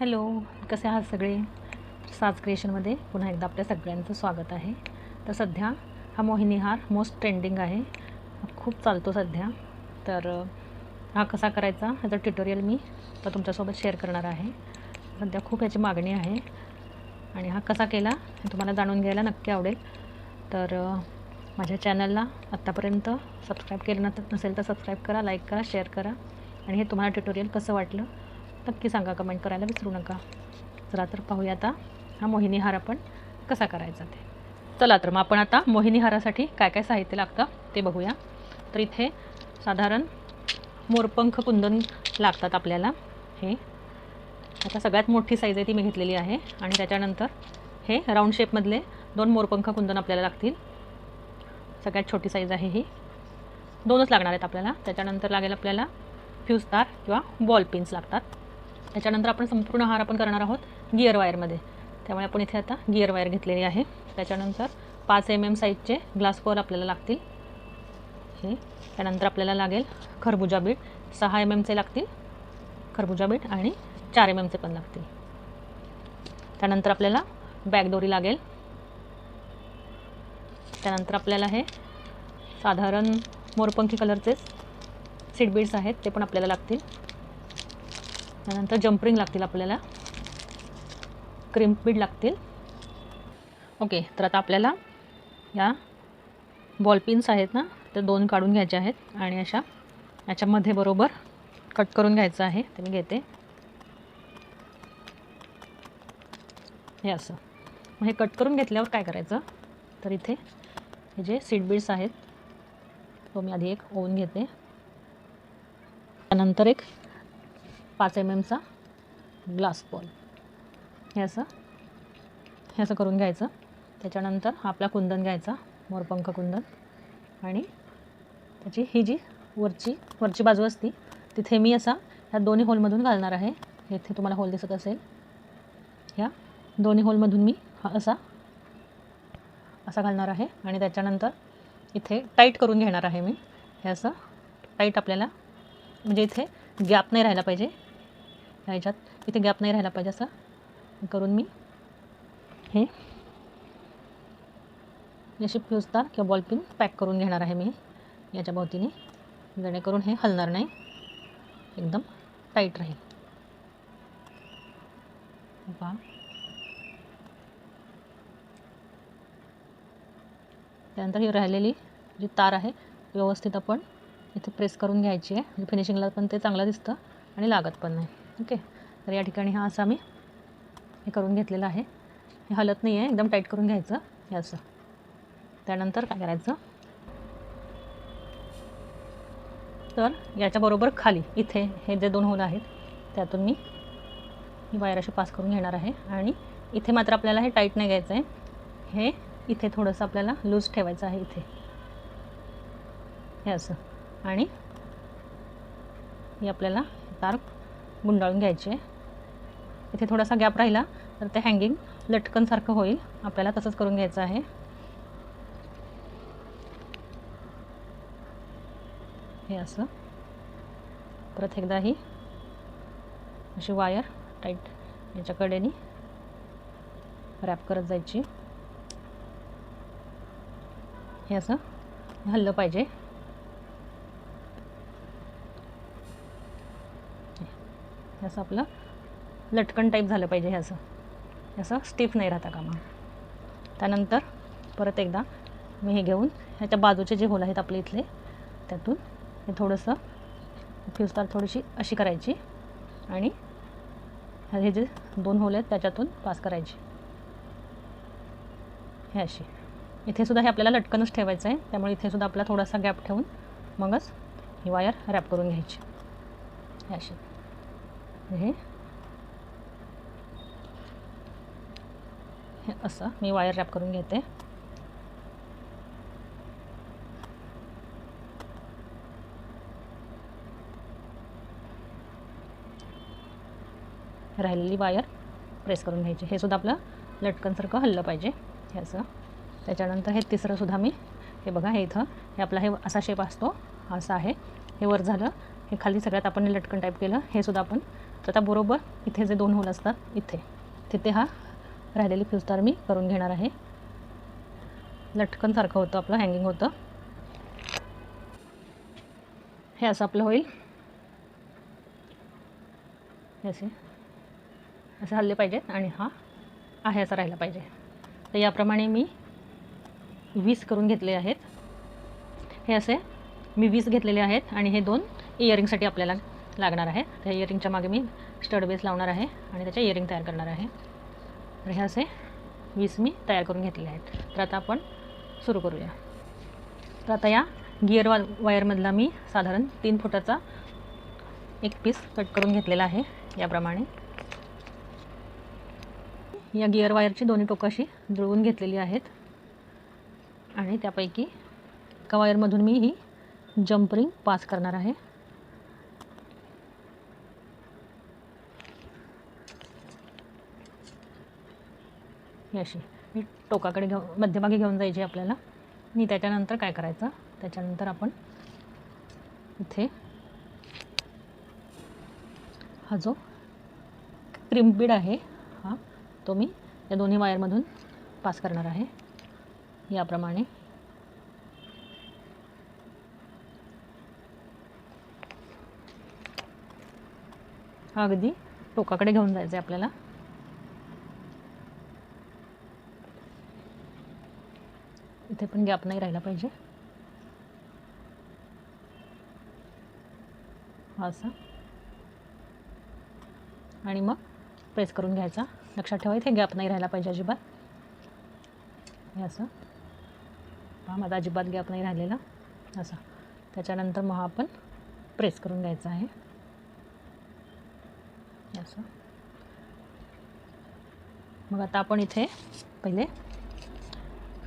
Hello कसे आहात सगळे? साज क्रिएशनमध्ये पुन्हा एकदा आपल्या सगळ्यांचं स्वागत आहे. तर सध्या हा मोहिनीहार मोस्ट ट्रेंडिंग आहे. खूप चालतो सध्या. तर हा कसा करायचा ह्याचं ट्युटोरियल मी तर तुमच्यासोबत शेअर करणार आहे. सध्या खूप ह्याची मागणी आहे. आणि हा कसा केला हे तुम्हाला जाणून घ्यायला नक्की आवडेल. तर माझ्या चॅनलला आत्तापर्यंत सबस्क्राईब केलं नसेल तर सबस्क्राईब करा लाईक करा शेअर करा. आणि हे तुम्हाला ट्युटोरियल कसं वाटलं नक्की सांगा कमेंट करायला विसरू नका. चला तर पाहूया आता हा मोहिनीहार आपण कसा करायचा ते. चला तर मग आपण आता मोहिनीहारासाठी काय काय साहित्य लागतं ते बघूया. तर इथे साधारण मोरपंख कुंदन लागतात आपल्याला. हे आता सगळ्यात मोठी साईज आहे ती मी घेतलेली आहे. आणि त्याच्यानंतर हे राऊंड शेपमधले दोन मोरपंख कुंदन आपल्याला लागतील. सगळ्यात छोटी साईज आहे ही. दोनच लागणार आहेत आपल्याला. त्याच्यानंतर लागेल आपल्याला फ्यूज तार किंवा बॉल पिन्स लागतात. त्याच्यानंतर आपण संपूर्ण हार आपण करणार आहोत गिअर वायरमध्ये. त्यामुळे आपण इथे आता गिअर वायर घेतलेली आहे. त्याच्यानंतर पाच एम एम साईजचे ग्लास बॉल आपल्याला लागतील. हे त्यानंतर आपल्याला लागेल खरबुजा बीट. सहा एम एमचे लागतील खरबुजा बीट आणि चार एम एमचे पण लागतील. त्यानंतर आपल्याला बॅगदोरी लागेल. त्यानंतर आपल्याला हे साधारण मोरपंखी कलरचेच सीट बीड्स आहेत ते पण आपल्याला लागतील. त्यानंतर जम्परिंग लागतील आपल्याला. क्रिम्प बीड लागतील. ओके तर आता आपल्याला या बॉलपिन्स आहेत ना ते दोन काढून घ्यायचे आहेत आणि अशा याच्यामध्ये बरोबर कट करून घ्यायचं आहे. ते मी घेते. हे असं. मग हे कट करून घेतल्यावर काय करायचं? तर इथे हे जे सीट बीड्स आहेत तो मी आधी एक ओवन घेते. त्यानंतर एक पाच एम एमचा ग्लास बॉल हे असं. हे असं करून घ्यायचं. त्याच्यानंतर आपला कुंदन घ्यायचा मोरपंख कुंदन. आणि त्याची ही जी वरची वरची बाजू असती तिथे मी असा ह्या दोन्ही होलमधून घालणार आहे. येथे इथे तुम्हाला होल दिसत असेल. ह्या दोन्ही होलमधून मी हा असा असा घालणार आहे. आणि त्याच्यानंतर इथे टाईट करून घेणार आहे मी. हे असं टाईट आपल्याला म्हणजे इथे गॅप नाही राहायला पाहिजे. ह्याच्यात. इथे गॅप नाही राहायला पाहिजे असं. करून मी हे. जशी फ्यूजदार किंवा बॉलपिन पॅक करून घेणार आहे मी याच्या भोवतीने. जेणेकरून हे हलणार नाही. एकदम टाईट राहील. पहा त्यानंतर ही राहिलेली जी तार आहे व्यवस्थित आपण इथे प्रेस करून घ्यायची आहे. म्हणजे फिनिशिंगला पण ते चांगलं दिसतं आणि लागत पण नाही. ओके. तर या ठिकाणी हा असा मी हे करून घेतलेला आहे. हे हलत नाही आहे एकदम टाईट करून घ्यायचं. हे असं. त्यानंतर काय करायचं? तर याच्याबरोबर खाली इथे हे जे दोन होल आहेत त्यातून मी ही वायर अशी पास करून घेणार आहे. आणि इथे मात्र आपल्याला हे टाईट नाही घ्यायचं आहे. हे इथे थोडंसं आपल्याला लूज ठेवायचं आहे इथे. हे असं. आणि ही आपल्याला तार गुंडाळून घ्यायचे. इथे थोडासा गॅप राहिला तर ते हँगिंग लटकनसारखं होईल. आपल्याला तसंच करून घ्यायचं आहे. हे असं. परत एकदा ही अशी वायर टाईट याच्या कडेने रॅप करत जायची. हे असं हल्लं पाहिजे. असं आपलं लटकन टाईप झालं पाहिजे हे असं. असं स्टिफ नाही राहता कामा त्यानंतर परत एकदा मी हे घेऊन ह्याच्या बाजूचे जे होल आहेत आपले इथले त्यातून हे थोडंसं फ्यूज थोडीशी अशी करायची आणि हे जे दोन होल आहेत त्याच्यातून पास करायची. हे अशी. इथे सुद्धा हे आपल्याला लटकनच ठेवायचं आहे. त्यामुळे इथेसुद्धा आपला थोडासा गॅप ठेवून मगच ही वायर रॅप करून घ्यायची. हे अशी. हे. असं मी वायर रॅप करून घेते. राहिलेली वायर प्रेस करून घ्यायची. हे सुद्धा आपलं लटकनसारखं हल्लं पाहिजे. हे असं. त्याच्यानंतर हे तिसरंसुद्धा मी हे बघा हे इथं. हे आपला हे असा शेप असतो. असा आहे. हे वर झालं. हे खाली सगळ्यात आपण लटकन टाईप केलं. हे सुद्धा आपण तर आता बरोबर इथे जे दोन होल असतात इथे. तिथे हा राहिलेली फ्यूज मी करून घेणार आहे. लटकनसारखं होतं आपलं हँगिंग होतं. हे असं आपलं होईल. असे. असे हल्ले पाहिजेत आणि हा आहे असा राहिला पाहिजे. तर याप्रमाणे मी वीस करून घेतले आहेत. हे असे मी वीस घेतलेले आहेत आणि हे दोन इयरिंगसाठी आपल्याला लागणार आहे. त्या इयरिंगच्या मागे मी स्टड बेस लावणार आहे आणि त्याच्या इयरिंग तयार करणार आहे. तर हे असे वीस मी तयार करून घेतलेले आहेत. तर आता आपण सुरू करूया. तर आता या गिअर वा वायरमधला मी साधारण तीन फुटाचा एक पीस कट करून घेतलेला आहे याप्रमाणे. या गिअर वायरची दोन्ही टोकाशी जुळवून घेतलेली आहेत. आणि त्यापैकी एका वायरमधून मी ही जम्प रिंग पास करणार आहे. अशी. ही टोकाकडे घेऊ मध्यभागी घेऊन जायची आपल्याला. आणि त्याच्यानंतर काय करायचं? त्याच्यानंतर आपण इथे हा जो क्रिम्पिड आहे हा तो मी या दोन्ही वायरमधून पास करणार आहे. याप्रमाणे. हा अगदी टोकाकडे घेऊन जायचं आहे आपल्याला. इथे पण गॅप नाही राहिला पाहिजे. असं. असा आणि मग प्रेस करून घ्यायचा. लक्षात ठेवा इथे गॅप नाही राहिला पाहिजे अजिबात. हे असं. हा माझा अजिबात गॅप नाही राहिलेला. असा. त्याच्यानंतर मग आपण प्रेस करून घ्यायचा आहे. असं. मग आता आपण इथे पहिले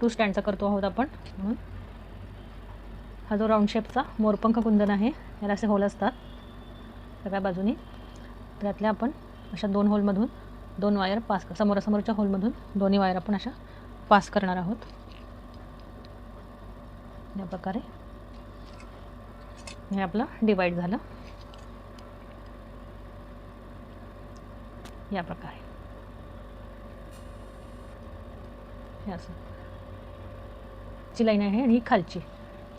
टू स्टँडचा करतो आहोत आपण. म्हणून. हा जो राऊंड शेपचा मोरपंख कुंदन आहे याला असे होल असतात. सगळ्या बाजूनी. त्यातल्या आपण अशा दोन होलमधून दोन वायर पास समोरासमोरच्या होलमधून दोन्ही वायर आपण अशा पास करणार आहोत. या प्रकारे. हे आपलं डिवाईड झालं. या प्रकारे. हे असं. वरची लाईन आहे आणि ही खालची.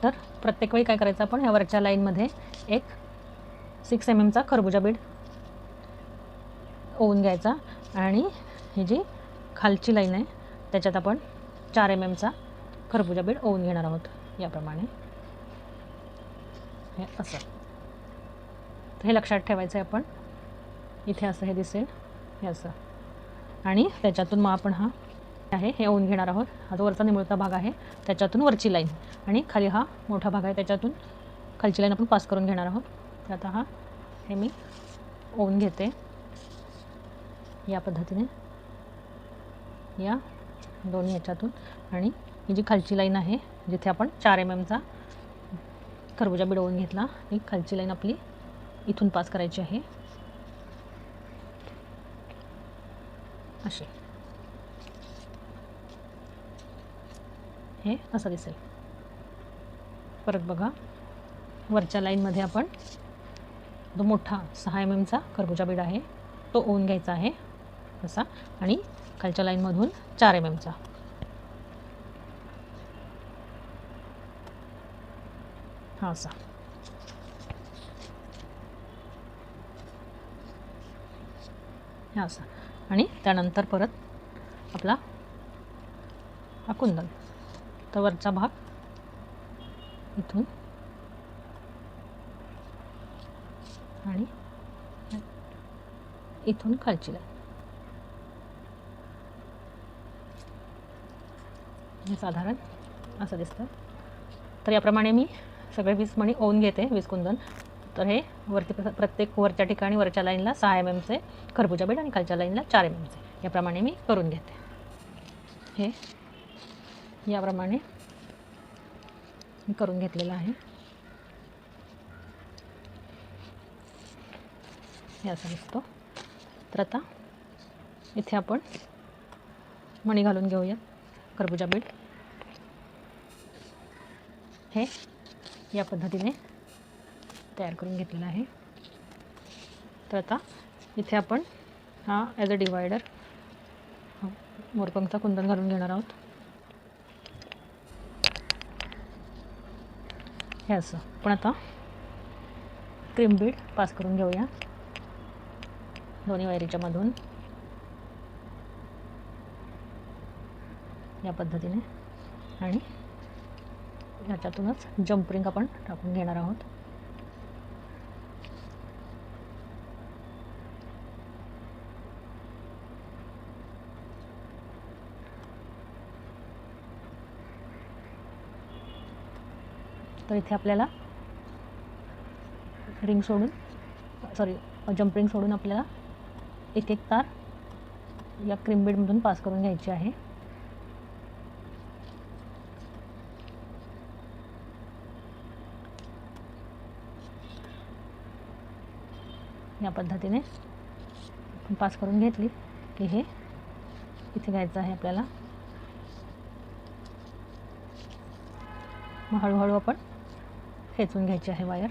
तर प्रत्येक वेळी काय करायचं आपण? ह्या वरच्या लाईनमध्ये एक सिक्स एम एमचा खरबुजा बीड ओवून घ्यायचा आणि ही जी खालची लाईन आहे त्याच्यात आपण चार एम एमचा खरबुजा बीड ओवून घेणार आहोत याप्रमाणे. हे असं. तर हे लक्षात ठेवायचं आहे आपण. इथे असं हे दिसेल. हे असं. आणि त्याच्यातून मग आपण हा आहे हे ओवून घेणार आहोत. हा जो वरचा निमुळता भाग आहे त्याच्यातून वरची लाईन आणि खाली हा मोठा भाग आहे त्याच्यातून खालची लाईन आपण पास करून घेणार आहोत. तर आता हा हे मी ओवून घेते. या पद्धतीने. या दोन्ही ह्याच्यातून. आणि ही जी खालची लाईन आहे जिथे आपण चार एम एमचा खरबुजा बिडवून घेतला ही खालची लाईन आपली इथून पास करायची आहे. अशी. हे असं दिसेल. परत बघा. वरच्या लाईनमध्ये आपण जो मोठा सहा एम एमचा खरबुजा बीड आहे तो ओवून घ्यायचा आहे. असा आणि खालच्या लाईनमधून चार एम एमचा हा असा. हा असा. आणि त्यानंतर परत आपला हा कुंदन. तर वरचा भाग. इथून. आणि इथून खालची लाईन हे साधारण असं दिसतं. तर याप्रमाणे मी सगळे वीस मणी ओवून घेते वीस कुंदन. तर हे वरती प्र- प्रत्येक वरच्या ठिकाणी वरच्या लाईनला सहा एम एमचे खरबुजा बेड आणि खालच्या लाईनला चार एम एमचे याप्रमाणे मी करून घेते. हे याप्रमाणे करून घेतलेलं आहे. हे असं दिसतो. तर आता इथे आपण मणी घालून घेऊया. खरबुजा बीड हे या पद्धतीने तयार करून घेतलेलं आहे. तर आता इथे आपण हा ॲज अ डिवायडर मोरपंगचा कुंदन घालून घेणार आहोत. हे असं. पण आता क्रीम बीड पास करून घेऊया. दोन्ही वायरीच्या मधून. या पद्धतीने. आणि ह्याच्यातूनच जम्परिंग आपण टाकून घेणार आहोत. तर इथे आपल्याला रिंग सोडून सॉरी जम्पिंग सोडून आपल्याला एक एक तार या क्रीमबेडमधून पास करून घ्यायची आहे. या पद्धतीने पास करून घेतली की हे इथे घ्यायचं आहे आपल्याला. मग हळूहळू आपण खेचून घ्यायची आहे वायर.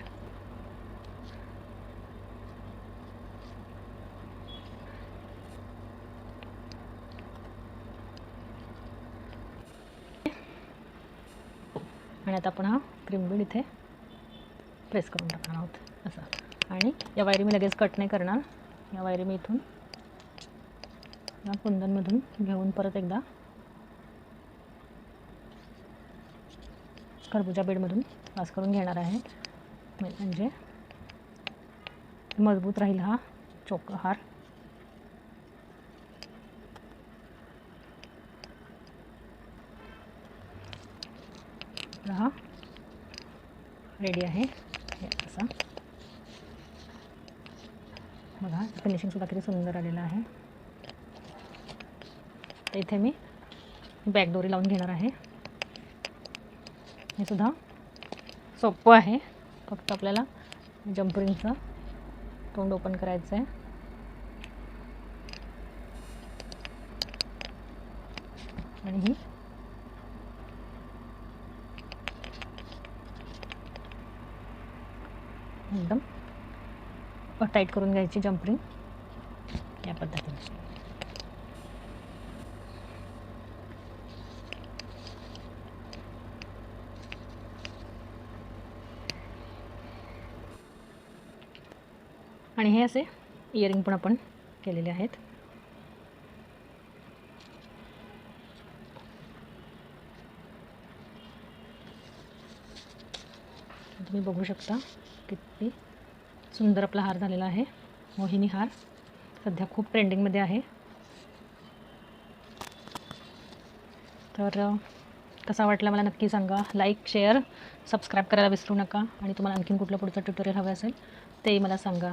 आणि आता आपण हा क्रीम बीड इथे प्रेस करून टाकणार आहोत. असं. आणि या वायरी मी लगेच कट नाही करणार. या वायरी मी इथून या कुंदनमधून घेऊन परत एकदा खरबुजा बेडमधून पास करून घेणार आहे. म्हणजे मज़बूत राहील हा चोक हार हा. रेडी आहे. असा. बघा फिनिशिंगसुद्धा किती सुंदर आलेलं आहे. तर इथे मी बॅक लावून घेणार आहे. हे सुद्धा सोपं आहे. फक्त आपल्याला जम्परिंगचं तोंड ओपन करायचं आहे. आणि ही एकदम टाईट करून घ्यायची जम्परिंग या पद्धतीने. आणि हे असे इयरिंग पण आपण केलेले आहेत. तुम्ही बघू शकता किती सुंदर आपला हार झालेला आहे. मोहिनी हार सध्या खूप ट्रेंडिंगमध्ये आहे. तर कसा वाटला मला नक्की सांगा. लाईक शेअर सबस्क्राईब करायला विसरू नका. आणि तुम्हाला आणखीन कुठलं पुढचं ट्युटोरियल हवं असेल तेही मला सांगा.